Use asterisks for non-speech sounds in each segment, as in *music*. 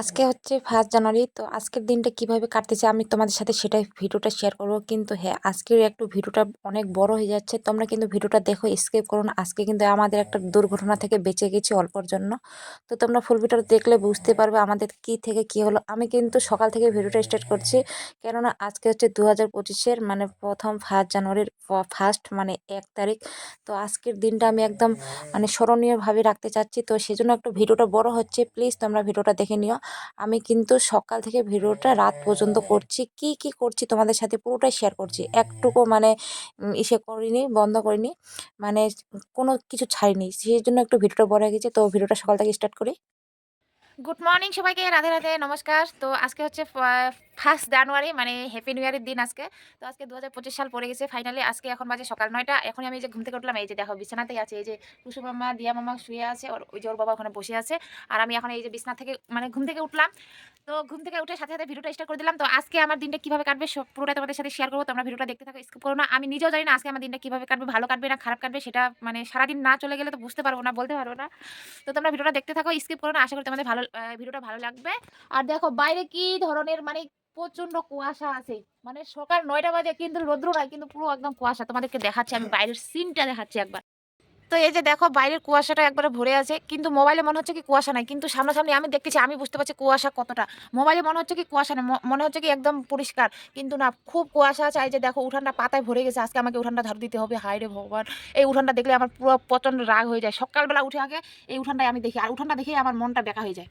আজকে হচ্ছে first January, তো আজকের দিনটা কীভাবে কাটতেছে আমি তোমাদের সাথে সেটাই ভিডিওটা শেয়ার করব। কিন্তু হ্যাঁ আজকের একটু ভিডিওটা অনেক বড় হয়ে যাচ্ছে, তোমরা কিন্তু ভিডিওটা দেখো স্কিপ করো না। আজকে কিন্তু আমাদের একটা দুর্ঘটনা থেকে বেঁচে গেছি অল্পর জন্য। তো তোমরা ফুল ভিডিওটা দেখলে বুঝতে পারবে আমাদের কি থেকে কি হলো। আমি কিন্তু সকাল থেকে ভিডিওটা স্টার্ট করছি, কেননা আজকে হচ্ছে দু হাজার পঁচিশের মানে প্রথম ফার্স্ট জানুয়ারির ফার্স্ট মানে এক তারিখ। তো আজকের দিনটা আমি একদম মানে স্মরণীয়ভাবে রাখতে চাচ্ছি, তো সেজন্য একটু ভিডিওটা বড় হচ্ছে। প্লিজ তোমরা ভিডিওটা দেখে নিও। আমি কিন্তু সকাল থেকে ভিডিওটা রাত পর্যন্ত করছি। কি কি করছি তোমাদের সাথে পুরোটাই শেয়ার করছি। একটুকু মানে ইসে করিনি, বন্ধ করিনি। মানে কোনো কিছু ছাড়িনি। সেই জন্য একটু ভিডিওটা বড় হয়ে গেছে। তো ভিডিওটা সকাল থেকে স্টার্ট করি। গুড মর্নিং সবাইকে। রাধে রাধে, নমস্কার। তো আজকে হচ্ছে ফার্স্ট জানুয়ারি মানে হ্যাপি নিউ ইয়ারের দিন আজকে। তো আজকে দু হাজার পঁচিশ সাল পড়ে গেছে ফাইনালি আজকে এখন বাজে সকাল নয়টা। এখন আমি যে ঘুম থেকে উঠলাম, এই যে দেখো বিছানাতেই আছে। এই যে টুসু মামা, দিয়া মামা শুয়ে আছে, ওর ওই যে ওর বাবা ওখানে বসে আছে। আর আমি এখন এই যে বিছানা থেকে মানে ঘুম থেকে উঠলাম। তো ঘুম থেকে উঠে সাথে সাথে ভিডিওটা স্টার্ট করে দিলাম। তো আজকে আমার দিনটা কীভাবে কাটবে সব পুরোটা তোমাদের সাথে শেয়ার করব। তোমরা ভিডিওটা দেখতে থাকো স্কিপ করো না। আমি নিজেও জানি না আজকে আমার দিনটা কীভাবে কাটবে, ভালো কাটবে না খারাপ কাটবে, সেটা মানে সারাদিন না চলে গেলে তো বুঝতে পারব না, বলতে পারব না। তো তোমরা ভিডিওটা দেখতে থাকো স্কিপ করো না। আশা করি তোমাদের ভালো ভিডিওটা ভালো লাগবে। আর দেখো, বাইরে কি ধরনের মানে প্রচণ্ড কুয়াশা আছে। মানে সকাল নয়টা বাজে কিন্তু রোদ্র নাই, কিন্তু পুরো একদম কুয়াশা। তোমাদেরকে দেখাচ্ছি, আমি বাইরের সিনটা দেখাচ্ছি একবার। তো এই যে দেখো বাইরের কুয়াশাটা একবারে ভরে আছে, কিন্তু মোবাইলে মনে হচ্ছে কি কুয়াশা নাই, কিন্তু সামনাসামনি আমি দেখতেছি, আমি বুঝতে পারছি কুয়াশা কতটা। মোবাইলে মনে হচ্ছে কি কুয়াশা নেই মনে হচ্ছে কি একদম পরিষ্কার, কিন্তু না, খুব কুয়াশা আছে। এই যে দেখো, উঠানটা পাতায় ভরে গেছে, আজকে আমাকে উঠানটা ঝাড়ু দিতে হবে, হায় রে ভগবান। এই উঠানটা দেখলে আমার পুরো প্রচণ্ড রাগ হয়ে যায়। সকালবেলা উঠে আগে এই উঠানটাই আমি দেখি, আর উঠানটা দেখে আমার মনটা বেকা হয়ে যায়।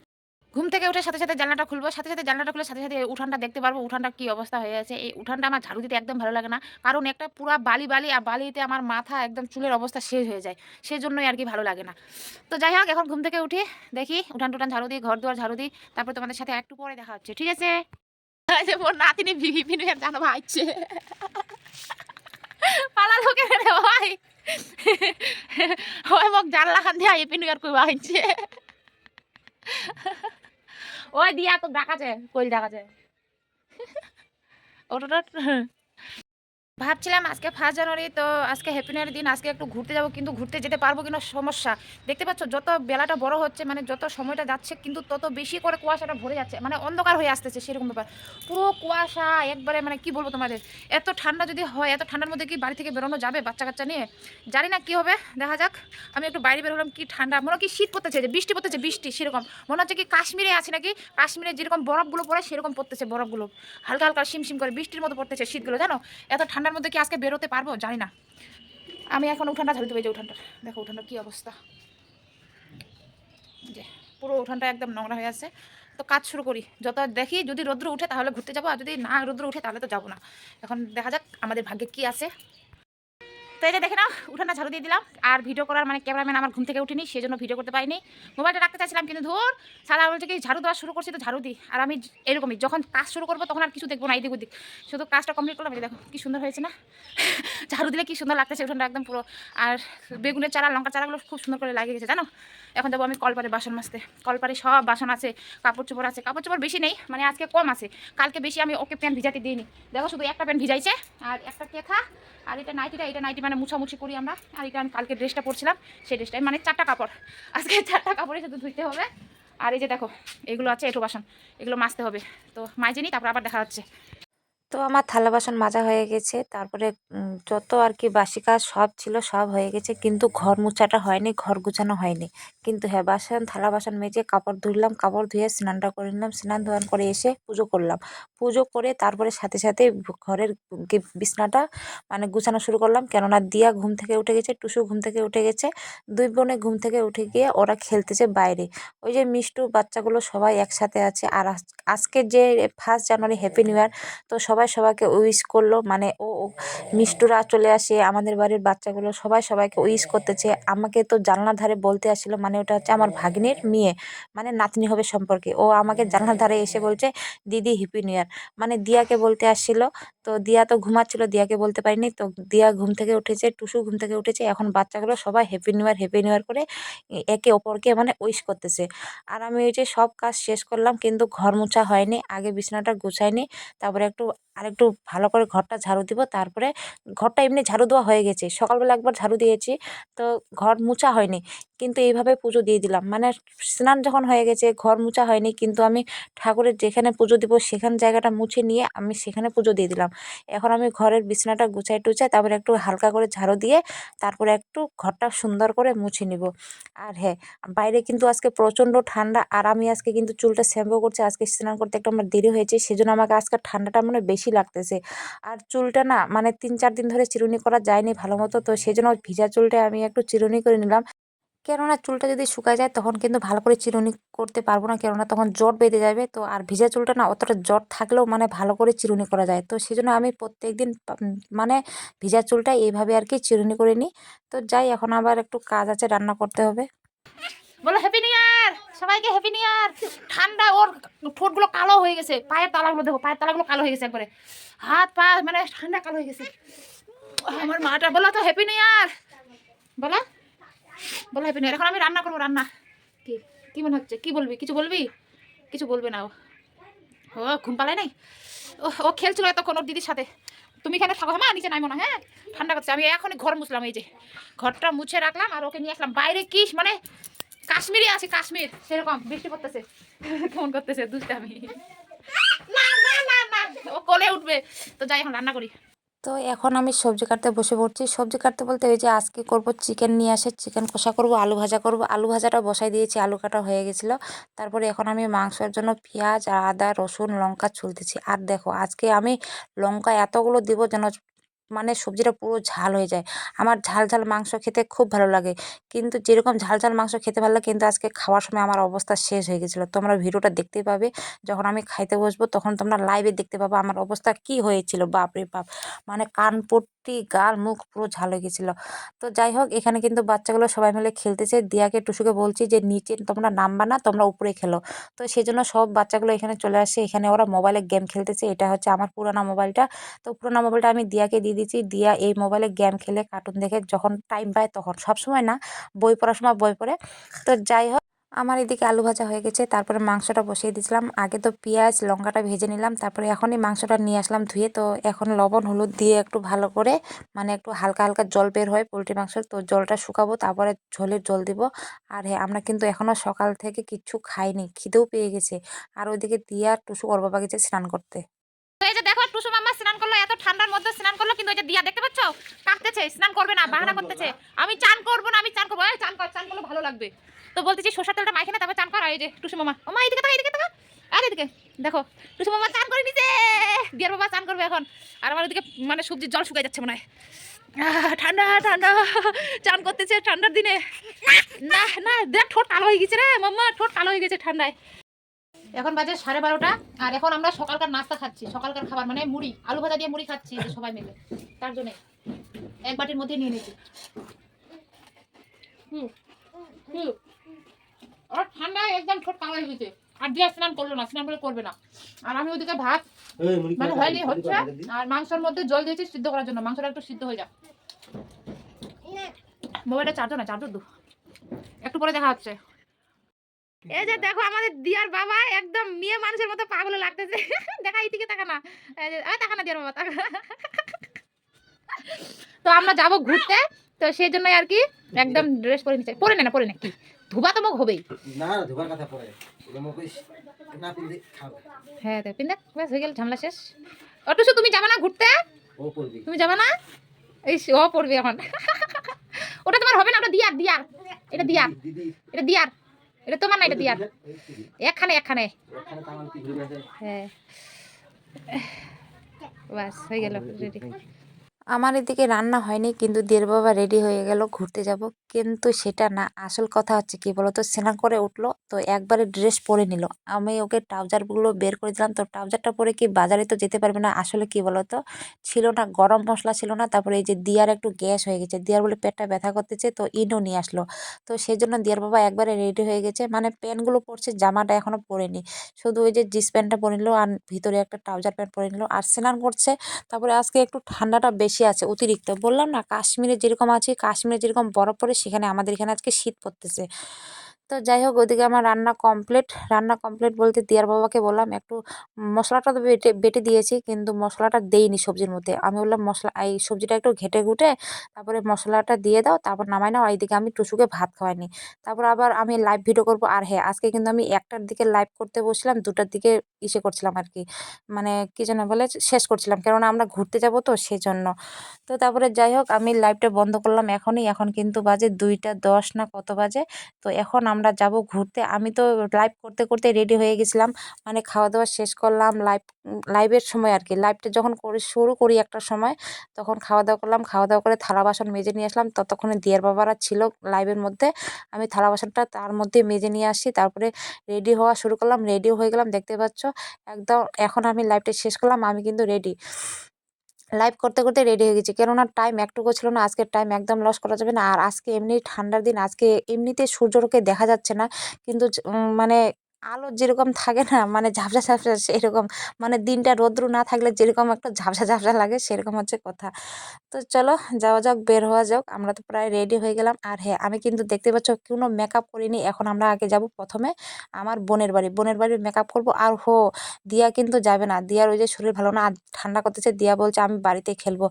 ঘুম থেকে উঠে সাথে সাথে জানলাটা খুলবো, সাথে সাথে জানলাটা খুলে সাথে সাথে উঠানটা দেখতে পারব, উঠানটা কি অবস্থা হয়ে আছে। এই উঠানটা আমার ঝাড়ু দিতে একদম ভালো লাগে না, কারণ একটা পুরা বালি বালি আর বালিতে আমার মাথা একদম চুলের অবস্থা শেষ হয়ে যায় সেই জন্যই আর কি ভালো লাগে না। তো যাই হোক, এখন ঘুম থেকে উঠি, দেখি উঠান টুটান ঝাড়ু দিই, ঘর দুয়ার ঝাড়ু দিই, তারপর তোমাদের সাথে একটু পরে দেখা হচ্ছে, ঠিক আছে? নাতিনি ভিগি পিনু জানো ভাইছে। পালা লোকে রে ভাই। ওই মোক জানলা খান দিয়ে আই পিনু আর কই ভাইছে। ওই দিয়া *laughs* তো ডাকাছে কইল ডাকাছে ওটা ভাবছিলাম আজকে ফার্স্ট জানুয়ারি তো আজকে হ্যাপি নিউ দিন, আজকে একটু ঘুরতে যাব, কিন্তু ঘুরতে যেতে পারব কিনা সমস্যা। দেখতে পাচ্ছ, যত বেলাটা বড় হচ্ছে মানে যত সময়টা যাচ্ছে, কিন্তু তত বেশি করে কুয়াশাটা ভরে যাচ্ছে মানে অন্ধকার হয়ে আসতেছে সেরকম ব্যাপার। পুরো কুয়াশা, একবারে মানে কি বলব তোমাদের, এত ঠান্ডা যদি হয়, এত ঠান্ডার মধ্যে কি বাড়ি থেকে বেরোনো যাবে বাচ্চা কাচ্চা নিয়ে? জানি না কি হবে, দেখা যাক। আমি একটু বাইরে বেরোলাম, কি ঠান্ডা, মনে কি শীত পড়তেছে, যে বৃষ্টি পড়তেছে, বৃষ্টি, সেরকম। মনে হচ্ছে কি কাশ্মীরে আছে নাকি? কাশ্মীরে যেরকম বরফগুলো পড়ে, সেরকম পড়তেছে বরফগুলো। হালকা হালকা শিমশিম করে বৃষ্টির মতো পড়তেছে শীতগুলো, জানো? এত ঠান্ডার মধ্যে কি আজকে বেরোতে পারব? জানি না। আমি এখন উঠানটা ঝাড়ু দেবো যে উঠানটা। দেখো উঠানটা কী অবস্থা। যে, পুরো উঠানটা একদম নোংরা হয়ে আছে। তো কাজ শুরু করি। যত দেখি যদি রৌদ্র উঠে তাহলে ঘুরতে যাব, আর যদি না রৌদ্র উঠে তাহলে তো যাব না। এখন দেখা যাক আমাদের ভাগ্যে কি আছে। তো এই যে দেখে নাও উঠানটা ঝাড়ু দিয়ে দিলাম। আর ভিডিও করার মানে ক্যামেরাম্যান আমার ঘুম থেকে উঠিনি সেই জন্য ভিডিও করতে পারিনি। মোবাইলটা রাখতে চাইছিলাম, কিন্তু ধর সারা বলছে কি, ঝাড়ু দেওয়া শুরু করছি তো ঝাড়ু দিই আর আমি এরকমই, যখন কাজ শুরু করব তখন আর কিছু দেখব না এদিক ওদিক শুধু কাজটা কমপ্লিট করলাম, এই দেখো, কি সুন্দর হয়েছে না? *laughs* ঝাড়ু দিলে কি সুন্দর লাগতেছে, উঠানটা একদম পুরো। আর বেগুনের চারা লঙ্কা চারাগুলো খুব সুন্দর করে লাগিয়ে গেছে, জানো? এখন যাব আমি কলপারে বাসন মাজতে। কলপারে সব বাসন আছে, কাপড় চোপড় আছে। কাপড় চোপড় বেশি নেই মানে আজকে কম আছে। কালকে বেশি আমি ওকে প্যান্ট ভিজাতে দিইনি। দেখো শুধু একটা প্যান্ট ভিজাইছে, আর একটা কেথা আর এটা নাইটিটা এটা নাইটি মানে মুছামুছি করি আমরা। আর এটা আমি কালকে ড্রেসটা পরছিলাম, সেই ড্রেসটাই মানে চারটা কাপড়। আজকে চারটা কাপড়ে শুধু ধুইতে হবে। আর এই যে দেখো, এগুলো আছে এটু বাসন, এগুলো মাজতে হবে। তো মাইজে নিই তারপর আবার দেখা হচ্ছে। তো আমার থালা বাসন মাজা হয়ে গেছে। তারপরে যত আর কি বাসি কাজ সব ছিল, সব হয়ে গেছে। কিন্তু ঘর মোছাটা হয়নি, ঘর গুছানো হয়নি। কিন্তু হ্যাঁ বাসন, থালা বাসন মেজে কাপড় ধুলাম কাপড় ধুয়ে স্নানটা করে নিলাম। স্নান ধোয়ান করে এসে পুজো করলাম। পুজো করে তারপরে সাথে সাথে ঘরের বিছনাটা মানে গুছানো শুরু করলাম। কেননা দিয়া ঘুম থেকে উঠে গেছে, টুসু ঘুম থেকে উঠে গেছে। দুই বোনে ঘুম থেকে উঠে গিয়ে ওরা খেলতেছে বাইরে। ওই যে মিষ্টু, বাচ্চাগুলো সবাই একসাথে আছে। আর আজকের যে first January happy new year তো সবাই সবাই সবাইকে উইশ করল। মানে ও মিষ্টুরা চলে আসে, আমাদের বাড়ির বাচ্চাগুলো সবাই সবাইকে উইশ করতেছে। আমাকে তো জানলার ধারে বলতে আসছিল মানে ওটা হচ্ছে আমার ভাগ্নের মেয়ে মানে নাতনি হবে সম্পর্কে। ও আমাকে জানলার ধারে এসে বলছে, দিদি হ্যাপি নিউ ইয়ার মানে দিয়াকে বলতে আসছিল। তো দিয়া তো ঘুমাচ্ছিল, দিয়াকে বলতে পারিনি। তো দিয়া ঘুম থেকে উঠেছে, টুসু ঘুম থেকে উঠেছে। এখন বাচ্চাগুলো সবাই happy new year happy new year করে একে অপরকে মানে উইশ করতেছে। আর আমি ওই যে সব কাজ শেষ করলাম, কিন্তু ঘর মোছা হয়নি, আগে বিছানাটা গুছাইনি, তারপরে একটু আর একটু ভালো করে ঘরটা ঝাড়ু দিব। তারপরে ঘরটা এমনি ঝাড়ু দেওয়া হয়ে গেছে। সকালবেলা একবার ঝাড়ু দিয়েছি। তো ঘর মোছা হয়নি। কিন্তু এইভাবে পুজো দিয়ে দিলাম। মানে স্নান যখন হয়ে গেছে, ঘর মোছা হয়নি। কিন্তু আমি ঠাকুরের যেখানে পুজো দিব, সেখান জায়গাটা মুছে নিয়ে আমি সেখানে পুজো দিয়ে দিলাম। এখন আমি ঘরের বিছানাটা গুছাই টুচাই তারপরে একটু হালকা করে ঝাড়ু দিয়ে তারপরে একটু ঘরটা সুন্দর করে মুছে নিব। আর হ্যাঁ বাইরে কিন্তু আজকে প্রচণ্ড ঠান্ডা। আর আমি আজকে কিন্তু চুলটা শ্যাম্পু করছি। আজকে স্নান করতে একটু আমার দেরি হয়েছে। সেজন্য আমাকে আজকে ঠান্ডাটা মনে হয় বেশি লাগতেছে। আর চুলটা না মানে তিন, চার দিন ধরে চিরুনি করা যায়নি ভালো মতো, তো সেজন্য ভিজা চুলটা আমি একটু চিরুনি করে নিলাম। কেননা চুলটা যদি শুকায় যায় তখন কিন্তু ভালো করে চিরুনি করতে পারব না, কেননা তখন জট বেঁধে যাবে, তো আর ভিজা চুলটা না অতটা জট থাকলেও মানে ভালো করে চিরুনি করা যায়। তো সেজন্য আমি প্রত্যেক দিন মানে ভিজা চুলটা এইভাবে আর কি চিরুনি করে নিই। তো যাই, এখন আবার একটু কাজ আছে, রান্না করতে হবে। বলো হ্যাপি নিউ ইয়ার সবাইকে হ্যাপি নিউ ইয়ার ঠান্ডা, ওর ঠোঁটগুলো কালো হয়ে গেছে। পায়ের তালাগুলো দেখো পায়ের তালাগুলো কালো হয়ে গেছে একবারে। হাত, পা মানে ঠান্ডা কালো হয়ে গেছে। আমার মাটা বলো তো হ্যাপি নিউ ইয়ার বলো বলো হ্যাপি নিউ ইয়ার এখন আমি রান্না করব, রান্না। কি কি মনে হচ্ছে? কি বলবি? কিছু বলবি? কিছু বলবে না ও। ও, ঘুম পালায় নাই? ও খেলছিল তখন ওর দিদির সাথে। তুমি এখানে থাকো হ্যাঁ? নিচে নাইমো না হ্যাঁ? ঠান্ডা করছে। আমি এখনই ঘর মুছলাম, এই যে। ঘরটা মুছে রাখলাম আর ওকে নিয়ে আসলাম। বাইরে কি মানে কাশ্মীরি আছে, কাশ্মীর। সেরকম, বৃষ্টি পড়তেছে। কেমন করতেছে, দুষ্টামি। ও কোলে উঠবে। তো যাই, এখন রান্না করি। তো এখন আমি সবজি কাটতে বসে পড়ছি। সবজি কাটতে বলতে ওই যে আজকে করব চিকেন নিয়ে আসে। চিকেন কষা করব, আলু ভাজা করব। আলু ভাজাটা বসাই দিয়েছি, আলু কাটা হয়ে গেছিল। তারপরে এখন আমি মাংসের জন্য পেঁয়াজ, আদা, রসুন, লঙ্কা ছুলতেছি। আর দেখো, আজকে আমি লঙ্কা এতগুলো দিব যেন মানে সবজিটা পুরো ঝাল হয়ে যায়। আমার ঝাল ঝাল মাংস খেতে খুব ভালো লাগে। কিন্তু যেরকম ঝাল ঝাল মাংস খেতে ভালো লাগে, কিন্তু আজকে খাওয়ার সময় আমার অবস্থা শেষ হয়ে গেছিল। তোমরা ভিডিওটা দেখতে পাবে, যখন আমি খাইতে বসবো, তখন তোমরা লাইভে দেখতে পাবো আমার অবস্থা কি হয়েছিল। বাপরে বাপ! মানে কান পট্টি গাল মুখ পুরো ঝাল হয়ে গেছিল। তো যাই হোক, এখানে কিন্তু বাচ্চাগুলো সবাই মিলে খেলতেছে দিয়াকে, টুসুকে বলছি যে, নিচে তোমরা নামবা না, তোমরা উপরে খেলো। তো সেই জন্য সব বাচ্চাগুলো এখানে চলে আসে। এখানে ওরা মোবাইলে গেম খেলতেছে এটা হচ্ছে আমার পুরানা মোবাইলটা। তো পুরোনো মোবাইলটা আমি দিয়াকে দিয়ে দিয়েছি দিয়া এই মোবাইলে গেম খেলে, কার্টুন দেখে যখন টাইম পায় তখন। সব সময় না, বই পড়ার সময় বই পড়ে। তো যাই হোক আমার এদিকে আলু ভাজা হয়ে গেছে, তারপরে মাংসটা বসিয়ে দিয়েছিলাম। আগে তো পেঁয়াজ, লঙ্কাটা ভেজে নিলাম, তারপরে এখনই মাংসটা নিয়ে আসলাম ধুয়ে। তো এখন লবণ, হলুদ দিয়ে একটু ভালো করে মানে একটু হালকা হালকা জল বের হয় পোলট্রি মাংস তো জলটা শুকাবো, তারপরে ঝোলের জল দিব। আর হ্যাঁ আমরা কিন্তু এখনও সকাল থেকে কিচ্ছু খাইনি, খিদেও পেয়ে গেছে। আর ওইদিকে দিয়া টুসু ওর বাবা গেছে স্নান করতে। এই যে দেখো, টুসু স্নান করল, এত ঠান্ডার মধ্যে স্নান করল, কিন্তু এই যে দিয়া দেখতে পাচ্ছ? কাঁপতেছে, স্নান করবে না, বাহানা করতেছে। আমি চান করব না, আমি চান করব। চান চান করলে ভালো লাগবে। তো বলতেছি সরষার তেলটা মাইখে না, তারপর চান কর। এই যে টুসু মামা। ও মা, এদিকে তো এদিকে তাকা আর এদিকে, দেখো, টুসু মামা চান করে নিছে। দিয়ার বাবা চান করবে এখন। আর আমার ওদিকে মানে সবজির জল শুকাই যাচ্ছে মনে হয়। ঠান্ডা ঠান্ডা। চান করতেছে ঠান্ডার দিনে। না না, দেখ, ঠোঁট কালো হয়ে গেছে রে, মাম্মা, ঠোঁট কালো হয়ে গেছে ঠান্ডায়। এখন বাজে সাড়ে বারোটা। আর এখন আমরা সকালকার নাস্তা খাচ্ছি, সকালকার খাবার মানে মুড়ি, আলু ভাজা দিয়ে মুড়ি খাচ্ছি সবাই মিলে। তার জন্য এক বাটির মধ্যে নিয়ে নিয়েছি। হুম হুম। আর ঠান্ডায় একদম ঠোঁট কালো হয়ে গেছে। আর দিয়ে স্নান করল না স্নান করে করবে না। আর আমি ওদিকে ভাত মানে হয়নি হচ্ছে আর মাংসের মধ্যে জল দিয়েছি সিদ্ধ করার জন্য মাংসটা একটু সিদ্ধ হয়ে যাক। মোবাইলটা চার্জও না চার্জর দু। একটু পরে দেখা হচ্ছে। এই যে দেখো আমাদের দিয়ার বাবা একদম মেয়ে মানুষের মতো পাগল লাগতেছে। *laughs* দেখা এইদিকে তাকা না। এই তাকা না দিয়ার বাবা তাকা। তো আমরা যাব ঘুরতে তো সেই জন্য আর কি একদম ড্রেস পরে নিচ্ছে পরে নে না পরে নে কি? ধুবা তো মুখ হবেই। না না ধোবার কথা পরে। মুখ না পিনলে খাবে হ্যাঁ তো পিন দেখ ব্যাস হয়ে গেল ঝামেলা শেষ। অটুসু তুমি যাবে না ঘুরতে? ও পড়বি। তুমি যাবে না? এই ও পড়বে এখন *laughs* ওটা তোমার হবে না ওটা দিয়ার দিয়ার। এটা দিয়ার। এটা দিয়ার। এটা তোমার না এটা দিয়ার। একখানে একখানে। হ্যাঁ। বাস হয়ে গেল রেডি আমার এদিকে রান্না হয়নি, কিন্তু দের বাবা রেডি হয়ে গেল ঘুরতে যাব। কিন্তু সেটা না, আসল কথা হচ্ছে কি বলতো, স্নান করে উঠল, তো একবারে ড্রেস পরে নিল। আমি ওকে ট্রাউজারগুলো বের করে দিলাম, তো ট্রাউজারটা পরে কি বাজারে তো যেতে পারবে না? আসলে কি বলতো, ছিল না, গরম মশলা ছিল না, তারপরে এই যে দিয়ার একটু গ্যাস হয়ে গেছে, দিয়ার বলে পেটটা ব্যথা করতেছে, তো ইনো নিয়ে আসলো। তো সেই জন্য দিয়ার বাবা একবারে রেডি হয়ে গেছে মানে প্যান্টগুলো পরছে, জামাটা এখনও পরেনি শুধু ওই যে জিন্স প্যান্টটা পরে নিল, আর ভিতরে একটা ট্রাউজার প্যান্ট পরে নিল, আর স্নান করছে। তারপরে আজকে একটু ঠান্ডাটা বেশি আছে, অতিরিক্ত। বললাম না, কাশ্মীরে যেরকম আছে, কাশ্মীরে যেরকম বরফ পড়ে, সেখানে আমাদের এখানে আজকে শীত পড়তেছে। তো যাই হোক, ওইদিকে আমার রান্না কমপ্লিট রান্না কমপ্লিট বলতে দিয়ার বাবাকে বললাম, একটু মশলাটা তো বেটে বেটে দিয়েছি, কিন্তু মশলাটা দেইনি সবজির মধ্যে। আমি বললাম, মশলা, এই সবজিটা একটু ঘেটে ঘুটে তারপরে মশলাটা দিয়ে দাও, তারপর নামাই নাও। এইদিকে আমি টুসুকে ভাত খাওয়াইনি। তারপর আবার আমি লাইভ ভিডিও করব। আর হ্যাঁ আজকে কিন্তু আমি একটার দিকে লাইভ করতে বসছিলাম, দুটার দিকে ইসে করছিলাম আর কি। মানে কী যেন বলে, শেষ করছিলাম, কেননা আমরা ঘুরতে যাব তো সেজন্য। তো তারপরে যাই হোক, আমি লাইভটা বন্ধ করলাম এখনই। এখন কিন্তু বাজে দুইটা দশ না কত বাজে। তো এখন আমরা যাব ঘুরতে। আমি তো লাইভ করতে করতে রেডি হয়ে গেছিলাম। মানে খাওয়া দাওয়া শেষ করলাম লাইভ লাইভের সময় আর কি লাইভটা যখন করে, শুরু করি একটা সময়, তখন খাওয়া দাওয়া করলাম। খাওয়া দাওয়া করে থালা বাসন মেজে নিয়ে আসলাম। ততক্ষণে দিয়ার বাবারা ছিল লাইভের মধ্যে। আমি থালা বাসনটা তার মধ্যে মেজে নিয়ে আসি। তারপরে রেডি হওয়া শুরু করলাম। রেডিও হয়ে গেলাম। দেখতে পাচ্ছ? একদম, এখন আমি লাইভটা শেষ করলাম। আমি কিন্তু রেডি লাইভ করতে করতে রেডি হয়ে গেছি। কেননা টাইম একটুকু ছিল না, আজকের টাইম একদম লস করা যাবে না। আর আজকে এমনি ঠান্ডার দিন, আজকে এমনিতে সূর্যকে দেখা যাচ্ছে না। কিন্তু মানে আলো যেরকম থাকে না মানে ঝাপসা ঝাপসা সেরকম মানে দিনটা রৌদ্র না থাকলে যেরকম একটা ঝাপসা ঝাপসা লাগে সেরকম হচ্ছে কথা। তো চলো যাওয়া যাক, বের হওয়া যাক, আমরা তো প্রায় রেডি হয়ে গেলাম। আর হ্যাঁ আমি কিন্তু দেখতে পাচ্ছ কোনো মেকআপ করিনি, এখন আমরা আগে যাব প্রথমে আমার বোনের বাড়ি। বোনের বাড়ি মেকআপ করব আর হো, দিয়া কিন্তু যাবে না। দিয়ার ওই যে শরীর ভালো না, আর ঠান্ডা করতেছে, দিয়া বলছে আমি বাড়িতে খেলব।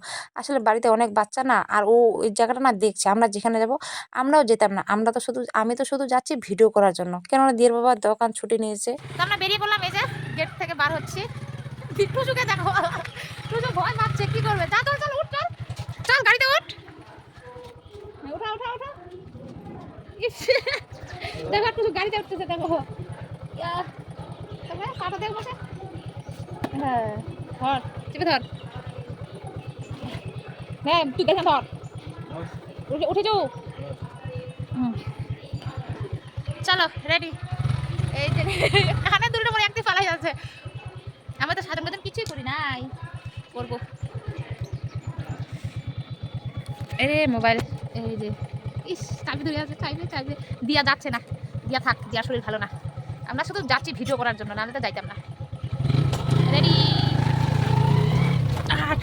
আসলে বাড়িতে অনেক বাচ্চা না, আর ও ওই জায়গাটা না দেখছে, আমরা যেখানে যাব, আমরাও যেতাম না। আমরা তো শুধু, আমি তো শুধু যাচ্ছি ভিডিও করার জন্য। কেননা দিয়ার বাবা দোকান ছুটি নিয়েছে। আমরা বেরিয়ে পড়লাম, এই যে গেট থেকে বার হচ্ছি। টুসুকে দেখো, টুসু ভয় পাচ্ছে, কি করবে? যা, চল চল, উঠ, চল। চল, গাড়িতে উঠ। উঠা উঠা উঠা। দেখো, টুসু গাড়িতে উঠতেছে, দেখো। পাটা দেখ হ্যাঁ ধর, চেপে ধর। হ্যাঁ তুই দেখে ধর। উঠে উঠে যাও। চলো রেডি এই *laughs* দুটো পরে একটি ফালাই যাচ্ছে। আমরা তো সাধারণ কিছুই করি নাই। করব। এরে মোবাইল, এই যে। ইস, চাবি ধরে আছে চাইবে চাইবে দিয়া যাচ্ছে না। দিয়া থাক, দিয়া শরীর ভালো না। আমরা শুধু যাচ্ছি ভিডিও করার জন্য, নাহলে তো যাইতাম না। রেডি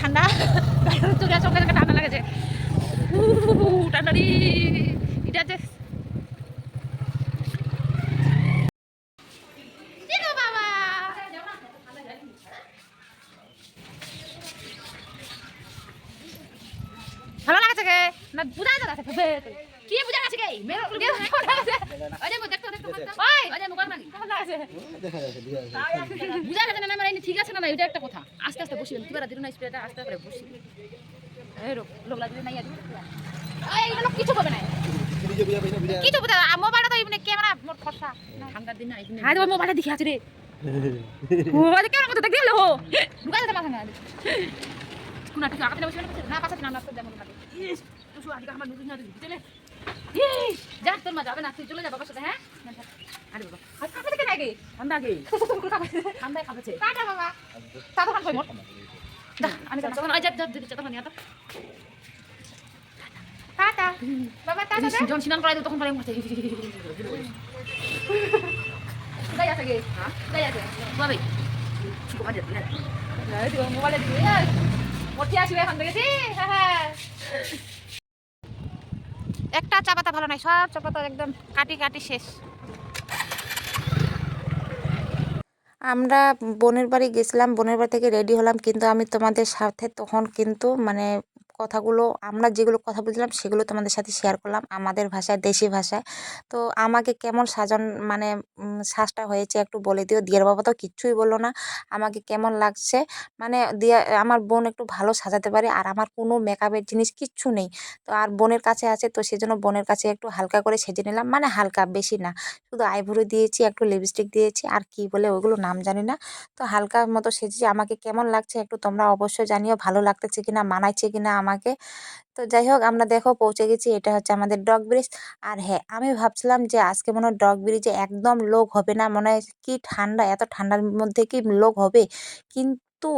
ঠান্ডা। চোখে চোখে ঠান্ডা লাগেছে। ঠান্ডা রে এটা যে চিনো বাবা ভালো লাগছে কে না বুঝা যাচ্ছে কি বুঝা গেছে কে মেরো কি ওই যে দেখতো দেখতো ওই ওই যে মোবাইল মাগি দেখা যাচ্ছে আছে। বুঝা গেছে না আমার ঠিক আছে না না এটা একটা কথা আস্তে আস্তে বসিবেন কি করে দিন না স্প্রেটা আস্তে করে বসি এই লোক লোক লাগবে না ইয়া এই লোক কিছু হবে না নিজে বুঝা বুঝা মোবাইলটা তো এমনি ক্যামেরা মোর ফসা ঠান্ডার দিন না হ্যাঁ তো মোবাইলটা দেখে আছে রে ও কথা দেখলে হো ঢুকাই দে মাথা না কোন একটা আকাতে বসে না পাছাতে না নাস্তা যেমন লাগে তুই দিকে আমার না চলে যা তোর মা যাবে না। তুই চলে যা বাবার সাথে হ্যাঁ? আরে বাবা আর কাপড় থেকে নাকি ঠান্ডা কি ঠান্ডায় খাবেছে টাটা বাবা। টাটা খান কই মোট আমি যাচ্ছি না যা যা দিদি চাটা নিয়ে টাটা। বাবা টাটা যখন স্নান করাই তখন পরে যাই আছে গে হ্যাঁ? যাই আছে বাবা শুকো বাজে না এই দিও মোবাইলে মোটি আসবে এখন দেখেছি হ্যাঁ হ্যাঁ। একটা চা পাতা ভালো নাই, সব চা পাতা একদম কাটি কাটি শেষ। আমরা বোনের বাড়ি গেছিলাম, বোনের বাড়ি থেকে রেডি হলাম, কিন্তু আমি তোমাদের সাথে তখন কিন্তু মানে কথাগুলো, আমরা যেগুলো কথা বলছিলাম সেগুলো তোমাদের সাথে শেয়ার করলাম আমাদের ভাষায়, দেশি ভাষায়। তো আমাকে কেমন সাজান মানে সাজটা হয়েছে একটু বলে দিও। দিয়ার বাবা তো কিচ্ছুই বলল না। আমাকে কেমন লাগছে? মানে দিয়া, আমার বোন একটু ভালো সাজাতে পারে আর আমার কোনো মেকআপের জিনিস কিচ্ছু নেই। তো আর বোনের কাছে আছে তো সেজন্য বোনের কাছে একটু হালকা করে সেজে নিলাম। মানে হালকা, বেশি না। শুধু আইভুড়ো দিয়েছি, একটু লিপস্টিক দিয়েছি, আর কি বলে ওইগুলো নাম জানি না। তো হালকা মতো সেজেছি। আমাকে কেমন লাগছে একটু তোমরা অবশ্যই জানিও। ভালো লাগতেছে কিনা? মানাইছে কিনা? আমাকে। তো যাই হোক আমরা দেখো পৌঁছে গেছি, এটা হচ্ছে আমাদের ডগ ব্রিজ। আর হ্যাঁ আমি ভাবছিলাম যে আজকে মনে হয় ডগ ব্রিজে একদম লোক হবে না, মনে হয় কি ঠান্ডা, এত ঠান্ডার মধ্যে কি লোক হবে? কিন্তু কিন্তু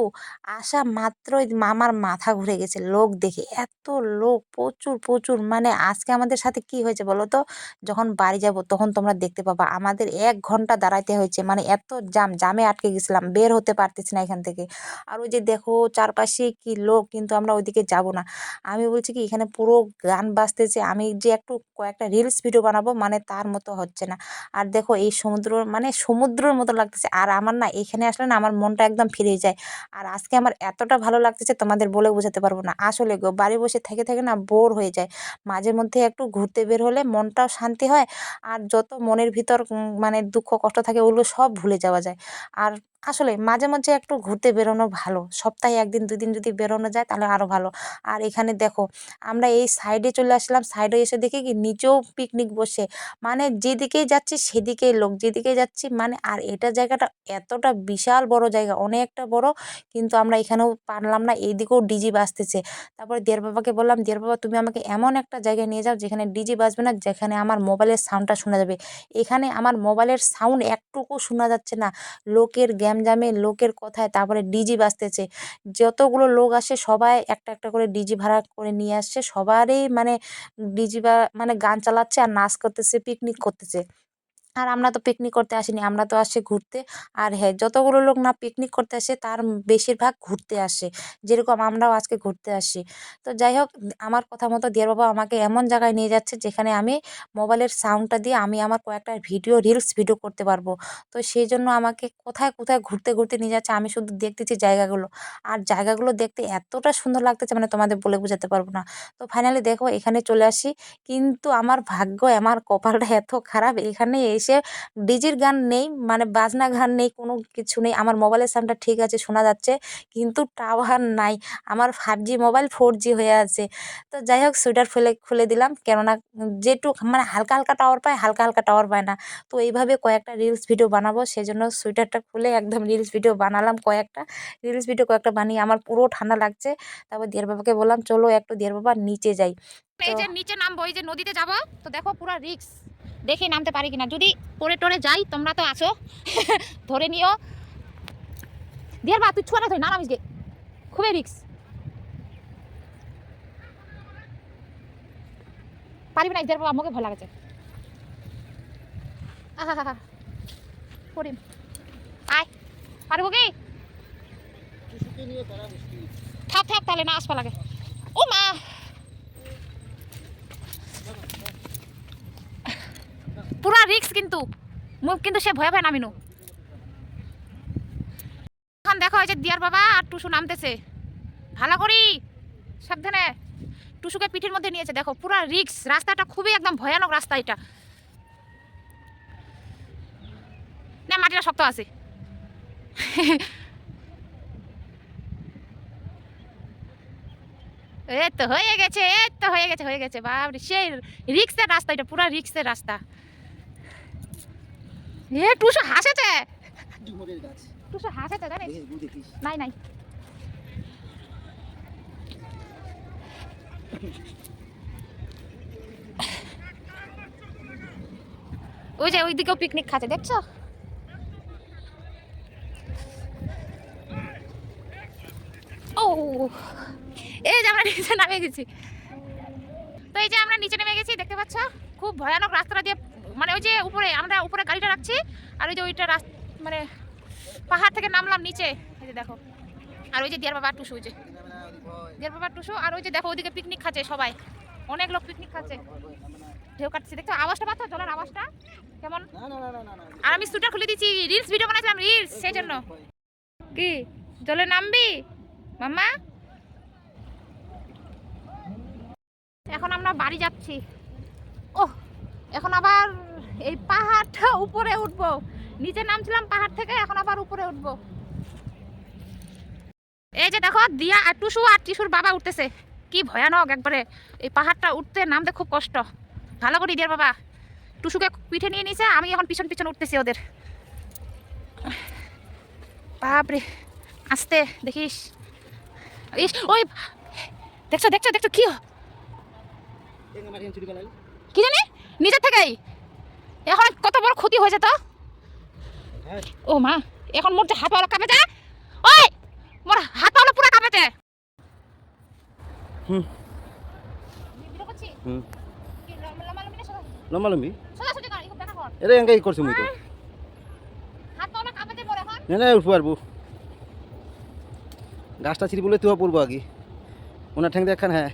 আসা মাত্রই আমার মাথা ঘুরে গেছে লোক দেখে, এত লোক, প্রচুর প্রচুর। মানে আজকে আমাদের সাথে কি হয়েছে বলো তো? যখন বাড়ি যাব তখন তোমরা দেখতে পাবা আমাদের এক ঘণ্টা দাঁড়াইতে হয়েছে মানে এত জাম, জামে আটকে গেছিলাম, বের হতে পারতেছি না এখান থেকে। আর ওই যে দেখো চারপাশে কি লোক, কিন্তু আমরা ওইদিকে যাব না। আমি বলছি কি, এখানে পুরো গান বাজতেছে, আমি যে একটু কয়েকটা রিলস ভিডিও বানাবো মানে তার মতো হচ্ছে না। আর দেখো এই সমুদ্র মানে সমুদ্রের মতো লাগতেছে। আর আমার না এখানে আসলে না আমার মনটা একদম ফিরে যায়। আর আজকে আমার এতটা ভালো লাগতেছে তোমাদের বলে বোঝাতে পারব না। আসলে গো, বাড়ি বসে থেকে থেকে না বোর হয়ে যায়। মাঝে মধ্যে একটু ঘুরতে বের হলে মনটাও শান্তি হয় আর যত মনের ভিতর মানে দুঃখ, কষ্ট থাকে ওগুলো সব ভুলে যাওয়া যায়। আর আসলে মাঝে মাঝে একটু ঘুরতে বেরোনো ভালো। সপ্তাহে একদিন, দুদিন যদি বেরোনো যায় তাহলে আরও ভালো। আর এখানে দেখো, আমরা এই সাইডে চলে আসলাম। সাইডে এসে দেখি কি নিচেও পিকনিক বসে। মানে যেদিকেই যাচ্ছি সেদিকেই লোক, যেদিকেই যাচ্ছি মানে আর এটা জায়গাটা এতটা বিশাল বড় জায়গা, অনেকটা বড়। কিন্তু আমরা এখানেও পারলাম না, এইদিকেও ডিজি বাজতেছে তারপরে দেড় বাবাকে বললাম দেড় বাবা, তুমি আমাকে এমন একটা জায়গায় নিয়ে যাও যেখানে ডিজি বাজবে না, যেখানে আমার মোবাইলের সাউন্ডটা শোনা যাবে। এখানে আমার মোবাইলের সাউন্ড একটুকু শোনা যাচ্ছে না। লোকের গ্যামজামে লোকের কথায় তারপরে ডিজি বাজতেছে। যতগুলো লোক আসে, সবাই একটা একটা করে ডিজি ভাড়া করে নিয়ে আসছে। সবারই মানে ডিজি বা মানে গান চালাচ্ছে আর নাচ করতেছে পিকনিক করতেছে। আর আমরা তো পিকনিক করতে আসিনি, আমরা তো আসি ঘুরতে। আর হ্যাঁ যতগুলো লোক না পিকনিক করতে আসে, তার বেশিরভাগ ঘুরতে আসে। যেরকম আমরাও আজকে ঘুরতে আসি। তো যাই হোক, আমার কথা মতো দিয়ার বাবা আমাকে এমন জায়গায় নিয়ে যাচ্ছে, যেখানে আমি মোবাইলের সাউন্ডটা দিয়ে আমি আমার কয়েকটা ভিডিও রিলস ভিডিও করতে পারব। তো সেই জন্য আমাকে কোথায় কোথায় ঘুরতে ঘুরতে নিয়ে যাচ্ছে, আমি শুধু দেখতেছি জায়গাগুলো। আর জায়গাগুলো দেখতে এতটা সুন্দর লাগতেছে মানে তোমাদের বলে বোঝাতে পারব না। তো ফাইনালি দেখো, এখানে চলে আসি। কিন্তু আমার ভাগ্য, আমার কপালটা এত খারাপ, এখানে এসে ডিজির গান নেই মানে বাজনা গান নেই, কোনো কিছু নেই। আমার মোবাইলের সাউন্ডটা ঠিক আছে, শোনা যাচ্ছে, কিন্তু টাওয়ার নাই। আমার five G mobile four G হয়ে আছে। তো যাই হোক সুইটার খুলে খুলে দিলাম। কেননা যেটুক মানে হালকা হালকা টাওয়ার পায়, হালকা হালকা টাওয়ার পায় না। তো এইভাবে কয়েকটা রিলস ভিডিও বানাবো। সেজন্য সুইটারটা খুলে একদম রিলস ভিডিও বানালাম কয়েকটা। রিলস ভিডিও কয়েকটা বানিয়ে আমার পুরো ঠান্ডা লাগছে। তারপর দিয়ার বাবাকে বললাম, চলো একটু দিয়ার বাবা নিচে যাই। এই যে নিচে নামবো, এই যে নদীতে যাব। তো দেখো পুরো রিক্স দেখে নামতে পারি কিনা। যদি পরে টরে যাই তোমরা তো আছো। *laughs* ধরে নিও। দিয়ার বা তুই ছুয়া না তুই নামিস গে। খুবই রিক্স। পারিবি না দিয়ার বাবা আমাকে ভয় লাগছে আহা হা হা পড়িম আয়। পারব কি? থাক থাক তাহলে না আসবা লাগে। ও মা! পুরা রিক্স কিন্তু। মুখ কিন্তু সে ভয়ে ভয়ে নামিনু এখন দেখো এই যে দিয়ার বাবা আর টুসু নামতেছে। ভালো করি। সাবধানে। টুসুকে পিঠের মধ্যে নিয়েছে, দেখো, পুরা রিক্স রাস্তাটা খুবই একদম ভয়ানক রাস্তা এটা। না, মাটিটা শক্ত আছে। এই তো হয়ে গেছে, এই তো হয়ে গেছে হয়ে গেছে। বাবরে সেই রিক্সের রাস্তা এটা, পুরা রিক্সের রাস্তা। এ টুসু হাসেছে। ডুমুরের গাছ। টুসু হাসেছে জানিস? নাই নাই। ওই যে ওই দিকেও পিকনিক খাচ্ছে দেখছ? ও এই যে আমরা নিচে নামে গেছি। তো এই যে আমরা নিচে নেমে গেছি দেখতে পাচ্ছ? খুব ভয়ানক রাস্তাটা দিয়ে মানে ওই যে উপরে আমরা উপরে গাড়িটা রাখছি আর ওই যে ওইটা মানে পাহাড় থেকে নামলাম নিচে। এই যে দেখো। আর ওই যে দিয়ার বাবা টুসু ওই যে। দিয়ার বাবা টুসু আর ওই যে দেখো ওইদিকে পিকনিক খাচ্ছে সবাই। অনেক লোক পিকনিক খাচ্ছে। ঢেউ কাটছে দেখছ? আওয়াজটা পাচ্ছ? জলের আওয়াজটা? কেমন? না না না না না না। আর আমি সুটার খুলে দিচ্ছি। রিলস ভিডিও বানাইছিলাম রিলস সেই জন্য। কি? জলে নামবি? মাম্মা? এখন আমরা বাড়ি যাচ্ছি। ও এখন আবার এই পাহাড়টা উপরে উঠবো। নিচে নামছিলাম পাহাড় থেকে এখন আবার উপরে উঠবো। এই যে দেখো দিয়া আর টুসু আর টিসুর বাবা উঠতেছে। কি ভয়ানক একবারে। এই পাহাড়টা উঠতে নামতে খুব কষ্ট। ভালো করে দিয়ার বাবা। টুসুকে পিঠে নিয়ে নিয়েছে আমি এখন পিছন পিছন উঠতেছি ওদের। বাপরে আসতে দেখিস। ইস ওই দেখছ দেখছ দেখছ কি কি জানি? নিজের থেকেই। এখন কত বড় ক্ষতি হয়েছে তো? হ্যাঁ। ও মা এখন মোর যে হাত পাওয়া কাঁপে যা। ওই মোর হাত পাগুলো পুরো কাঁপেছে হুম। হুম। লম্বা লম্বা এটা এঙ্গাই করছি মুই তো। কাঁপেছে না না উঠবো পারব গাছটা ছিড়ি বলে তুই পড়ব আগে। ওনার ঠ্যাং দেখান হ্যাঁ।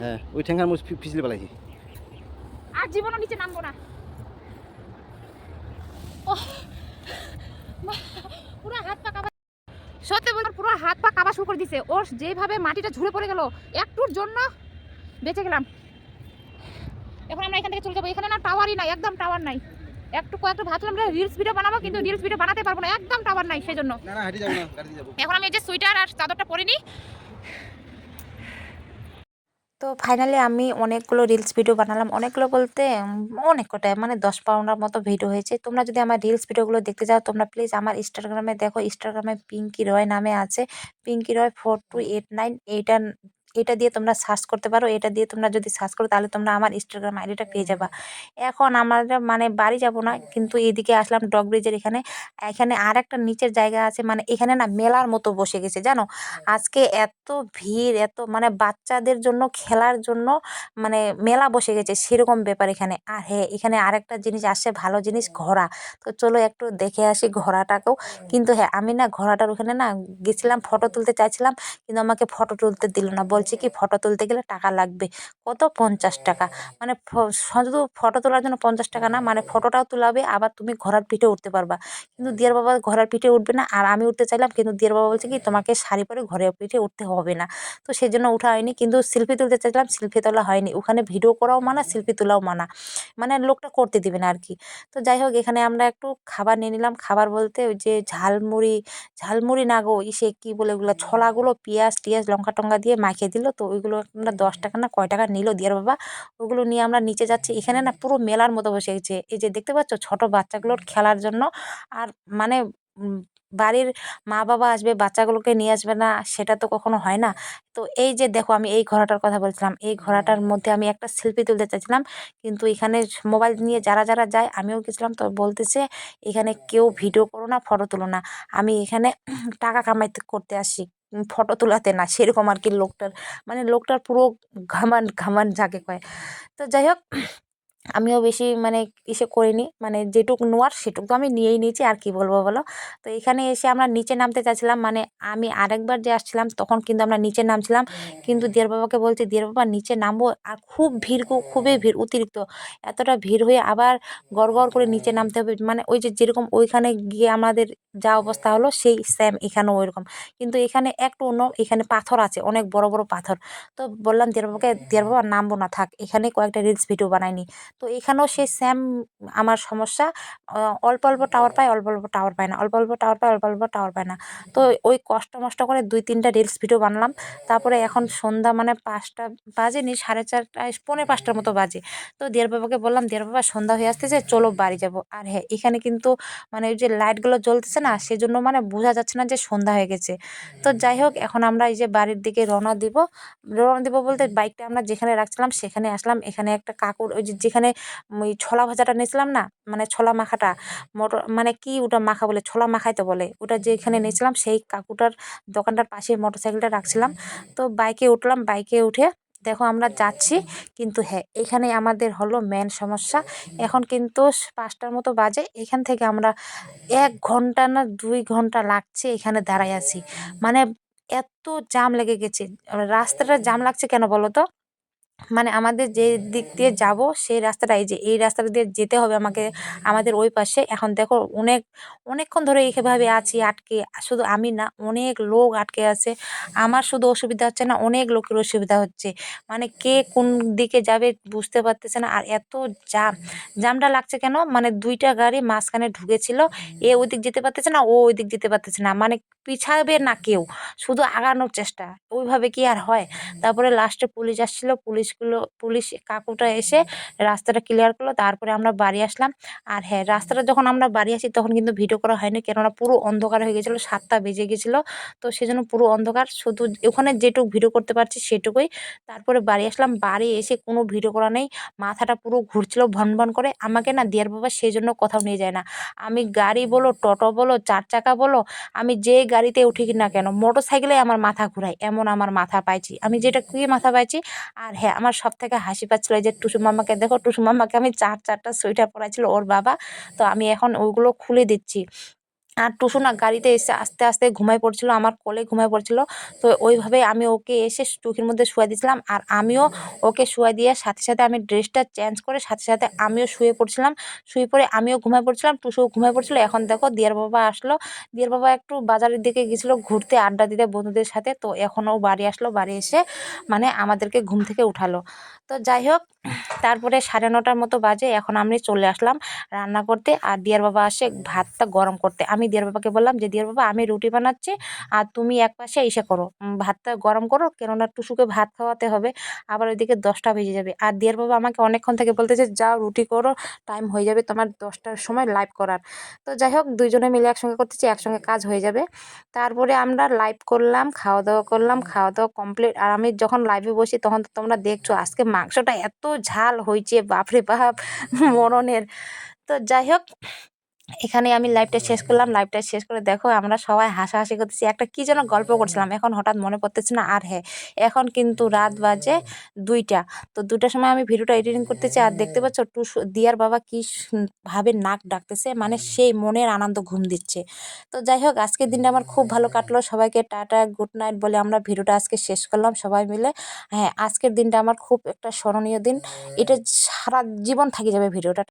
হ্যাঁ ওই ঠ্যাং মুখ ফিসলে পেলাইছি আর জীবনও নিচে নামবো না। পুরো হাত পা কাঁপা সত্যি বলতে পুরো হাত পা কাঁপা শুরু করে দিছে। ওর যেভাবে মাটিটা ঝুড়ে পড়ে গেল একটুর জন্য বেঁচে গেলাম। এখন আমরা এখান থেকে চলে যাব। এখানে না টাওয়ারই নাই একদম টাওয়ার নাই। একটু কয়েকটা ভাবছিলাম রিলস ভিডিও বানাবো কিন্তু রিলস ভিডিও বানাতে পারব না। একদম টাওয়ার নাই সেই জন্য এখন আমি এই যে সুইটার আর চাদরটা পরে নিই তো ফাইনালি আমি অনেকগুলো রিলস ভিডিও বানালাম। অনেকগুলো বলতে অনেক কটায় মানে দশ পাউন্ডার মতো ভিডিও হয়েছে। তোমরা যদি আমার রিলস ভিডিওগুলো দেখতে যাও তোমরা প্লিজ আমার ইনস্টাগ্রামে দেখো। ইনস্টাগ্রামে পিঙ্কি রয় নামে আছে। Pinki Roy four two eight nine এইটা এটা দিয়ে তোমরা সার্চ করতে পারো এটা দিয়ে তোমরা যদি সার্চ করো তাহলে তোমরা আমার ইনস্টাগ্রাম আইডিটা পেয়ে যাবা। এখন আমরা মানে বাড়ি যাব না কিন্তু এদিকে আসলাম ডগ ব্রিজের এখানে। এখানে আর একটা নিচের জায়গা আছে মানে এখানে না মেলার মতো বসে গেছে জানো? আজকে এত ভিড় এত মানে বাচ্চাদের জন্য খেলার জন্য মানে মেলা বসে গেছে সেরকম ব্যাপার এখানে। আর হ্যাঁ এখানে আরেকটা জিনিস আসছে ভালো জিনিস ঘোড়া। তো চলো একটু দেখে আসি ঘোড়াটাকেও। কিন্তু হ্যাঁ আমি না ঘোড়াটার ওখানে না গেছিলাম ফটো তুলতে চাইছিলাম কিন্তু আমাকে ফটো তুলতে দিল না। বলছে কি ফটো তুলতে গেলে টাকা লাগবে। কত পঞ্চাশ টাকা? মানে শুধু ফটো তোলার জন্য পঞ্চাশ টাকা না মানে ফটোটাও তোলাবে, আবার তুমি ঘোড়ার পিঠে উঠতে পারবা। কিন্তু দিয়ার বাবা ঘোড়ার পিঠে উঠবে না, আর আমি উঠতে চাইলাম, কিন্তু দিয়ার বাবা বলছে কি, তোমাকে শাড়ি পরে ঘোড়ার পিঠে উঠতে হবে না। তো সেই জন্য উঠা হয়নি, কিন্তু সেলফি তুলতে চাইছিলাম সেলফি তোলা হয়নি। ওখানে ভিডিও করাও মানা সেলফি তোলাও মানা। মানে লোকটা করতে দিবে না আর কি তো যাই হোক, এখানে আমরা একটু খাবার নিয়ে নিলাম। খাবার বলতে ওই যে ঝালমুড়ি ঝালমুড়ি না গো, ইসে কী বলে ওগুলো, ছোলাগুলো, পেঁয়াজ টিয়াজ, লঙ্কা টঙ্কা দিয়ে মাখিয়ে দিল। তো ওইগুলো আমরা দশ টাকা না কয় টাকা নিল দিয়ার বাবা ওগুলো নিয়ে আমরা নিচে যাচ্ছি। এখানে না পুরো মেলার মতো বসে গেছে। এই যে দেখতে পাচ্ছ ছোট বাচ্চাগুলোর খেলার জন্য। আর মানে বাড়ির মা বাবা আসবে বাচ্চাগুলোকে নিয়ে আসবে না সেটা তো কখনো হয় না। তো এই যে দেখো আমি এই ঘোড়াটার কথা বলছিলাম। এই ঘোড়াটার মধ্যে আমি একটা সেলফি তুলতে চাইছিলাম। কিন্তু এখানে মোবাইল নিয়ে যারা যারা যায় আমিও গেছিলাম। তো বলতেছে এখানে কেউ ভিডিও করো না ফটো তুলো না। আমি এখানে টাকা কামাইতে করতে আসি। ফটো তোলাতে না, সেরকম আর কি লোকটার মানে লোকটার পুরো ঘামান ঘামান যাকে কয়। তো যাই হোক আমিও বেশি মানে ইসে করিনি মানে যেটুক নেওয়ার সেটুক তো আমি নিয়েই নিয়েছি আর কি বলব বলো? তো এখানে এসে আমরা নিচে নামতে চাইছিলাম মানে আমি আরেকবার যে আসছিলাম তখন কিন্তু আমরা নিচে নামছিলাম কিন্তু দিয়ার বাবাকে বলছি দিয়ার বাবা নিচে নামবো? আর খুব ভিড় খুবই ভিড় অতিরিক্ত। এতটা ভিড় হয়ে আবার গড় গড় করে নিচে নামতে হবে মানে ওই যে যেরকম ওইখানে গিয়ে আমাদের যা অবস্থা হলো সেই স্যাম এখানেও ওইরকম। কিন্তু এখানে একটু অন্য এখানে পাথর আছে অনেক বড় বড় পাথর। তো বললাম দিয়ার বাবাকে দিয়ার বাবা নামবো না থাক এখানে কয়েকটা রিলস ভিডিও বানাইনি। তো এখানেও সেই স্যাম আমার সমস্যা। অল্প অল্প টাওয়ার পায় অল্প অল্প টাওয়ার পায় না। অল্প অল্প টাওয়ার পায় অল্প অল্প টাওয়ার পায় না। তো ওই কষ্ট মষ্ট করে দুই তিনটা রিলস ভিডিও বানালাম। তারপরে এখন সন্ধ্যা মানে পাঁচটা বাজেনি সাড়ে চারটা পৌনে পাঁচটার মতো বাজে। তো দিয়ার বাবাকে বললাম দিয়ার বাবা সন্ধ্যা হয়ে আসতেছে চলো বাড়ি যাব। আর হ্যাঁ এখানে কিন্তু মানে ওই যে লাইটগুলো জ্বলতেছে না সেজন্য মানে বোঝা যাচ্ছে না যে সন্ধ্যা হয়ে গেছে। তো যাই হোক এখন আমরা এই যে বাড়ির দিকে রওনা দিব। রওনা দিব বলতে বাইকটা আমরা যেখানে রাখছিলাম সেখানে আসলাম। এখানে একটা কাকুর ওই যে যেখানে ওই ছোলা ভাজাটা নিয়েছিলাম না মানে ছোলা মাখাটা মোটর মানে কি ওটা মাখা বলে ছোলা মাখাই তো বলে ওটা যেখানে নিয়েছিলাম সেই কাকুটার দোকানটার পাশে মোটর সাইকেলটা রাখছিলাম। তো বাইকে উঠলাম বাইকে উঠে দেখো আমরা যাচ্ছি কিন্তু হ্যাঁ এখানে আমাদের হলো মেন সমস্যা। এখন কিন্তু পাঁচটার মতো বাজে এখান থেকে আমরা এক ঘণ্টা না দুই ঘণ্টা লাগছে এখানে দাঁড়াই আছি। মানে এত জাম লেগে গেছে রাস্তাটা জাম লাগছে কেন বলো তো? মানে আমাদের যে দিক দিয়ে যাব, সেই রাস্তাটা, এই যে, এই রাস্তাটা দিয়ে যেতে হবে আমাকে, আমাদের ওই পাশে। এখন দেখো, অনেক, অনেকক্ষণ ধরে এইভাবে আছি, আটকে। শুধু আমি না, অনেক লোক আটকে আছে। আমার শুধু অসুবিধা হচ্ছে না, অনেক লোকের অসুবিধা হচ্ছে। মানে কে কোন দিকে যাবে বুঝতে পারতেছে না। আর এত জাম জামটা লাগছে কেন? মানে দুইটা গাড়ি মাঝখানে ঢুকেছিল, এ ওই দিক যেতে পারতেছে না, ও ওই দিক যেতে পারতেছে না। মানে পিছাবে না কেউ, শুধু আগানোর চেষ্টা। ওইভাবে কি আর হয়? তারপরে লাস্টে পুলিশ আসছিল পুলিশগুলো পুলিশ কাকুটা এসে রাস্তাটা ক্লিয়ার করল, তারপরে আমরা বাড়ি আসলাম। আর হ্যাঁ রাস্তাটা যখন আমরা বাড়ি আসি, তখন কিন্তু ভিডিও করা হয়নি, কেননা পুরো অন্ধকার হয়ে গেছিল, সাতটা বেজে গেছিল। তো সেজন্য পুরো অন্ধকার, শুধু ওখানে যেটুকু ভিডিও করতে পারছি, সেটুকুই। তারপরে বাড়ি আসলাম, বাড়ি এসে কোনো ভিডিও করা নেই, মাথাটা পুরো ঘুরছিল ভন ভন করে। আমাকে না দিয়ার বাবা সেই জন্য কোথাও নিয়ে যায় না। আমি গাড়ি বলো, টোটো বলো, চার চাকা বলো, আমি যে গাড়িতে উঠি না কেন? মোটর সাইকেলে আমার মাথা ঘুরায়, এমন আমার মাথা পাইছি আমি যেটা কি মাথা পাইছি আর হ্যাঁ আমার সব থেকে হাসি পাচ্ছিল যে টুসু মামাকে দেখো টুসু মামাকে আমি চার চারটা সোয়েটার পরাইছিল ওর বাবা, তো আমি এখন ওগুলো খুলে দিচ্ছি। আর টুসু না গাড়িতে এসে আস্তে আস্তে ঘুমায় পড়ছিল, আমার কোলে ঘুমায় পড়ছিল। তো ওইভাবে আমি ওকে এসে চোখের মধ্যে শুয়ে দিয়েছিলাম আর আমিও ওকে শুয়ে দিয়ে সাথে সাথে আমি ড্রেসটা চেঞ্জ করে সাথে সাথে আমিও শুয়ে পড়ছিলাম। শুয়ে পড়ে আমিও ঘুমায় পড়ছিলাম, টুসুও ঘুমায় পড়ছিল। এখন দেখো দিয়ার বাবা আসলো। দিয়ার বাবা একটু বাজারের দিকে গেছিল ঘুরতে আড্ডা দিতে বন্ধুদের সাথে। তো এখনও বাড়ি আসলো, বাড়ি এসে মানে আমাদেরকে ঘুম থেকে উঠালো। তো যাই হোক তারপরে সাড়ে নটার মতো বাজে, এখন আমি চলে আসলাম রান্না করতে আর দিয়ার বাবা আসে ভাতটা গরম করতে। আমি দিয়ার বাবাকে বললাম যে, দিয়ার বাবা, আমি রুটি বানাচ্ছি আর তুমি এক পাশে এসে করো। ভাতটা গরম করো, কেননা টুসুকে ভাত খাওয়াতে হবে, আবার ওইদিকে দশটা বেজে যাবে। আর দিয়ার বাবা আমাকে অনেকক্ষণ থেকে বলতেছে, যাও রুটি করো টাইম হয়ে যাবে তোমার দশটার সময় লাইভ করার। তো যাই হোক, দুইজনে মিলে একসঙ্গে করতেছি, একসঙ্গে কাজ হয়ে যাবে। তারপরে আমরা লাইভ করলাম, খাওয়া দাওয়া করলাম, খাওয়া দাওয়া কমপ্লিট আর আমি যখন লাইভে বসি, তখন তো তোমরা দেখছ, আজকে মাংসটা এত ঝাল হয়েছে বাপরে বাপ মরণের। তো যাই হোক এখানে আমি লাইভটা শেষ করলাম লাইভটা শেষ করে দেখো আমরা সবাই হাসাহাসি করতেছি। একটা কী যেন গল্প করছিলাম এখন হঠাৎ মনে পড়তেছে না আর হ্যাঁ এখন কিন্তু রাত বাজে দুইটা। তো দুটার সময় আমি ভিডিওটা এডিটিং করতেছি আর দেখতে পাচ্ছ টু দিয়ার বাবা কী ভাবে নাক ডাকতেছে মানে সেই মনের আনন্দ ঘুম দিচ্ছে। তো যাই হোক আজকের দিনটা আমার খুব ভালো কাটলো। সবাইকে টাটা গুড নাইট বলে আমরা ভিডিওটা আজকে শেষ করলাম সবাই মিলে। হ্যাঁ আজকের দিনটা আমার খুব একটা স্মরণীয় দিন। এটা সারা জীবন থাকি যাবে ভিডিওটা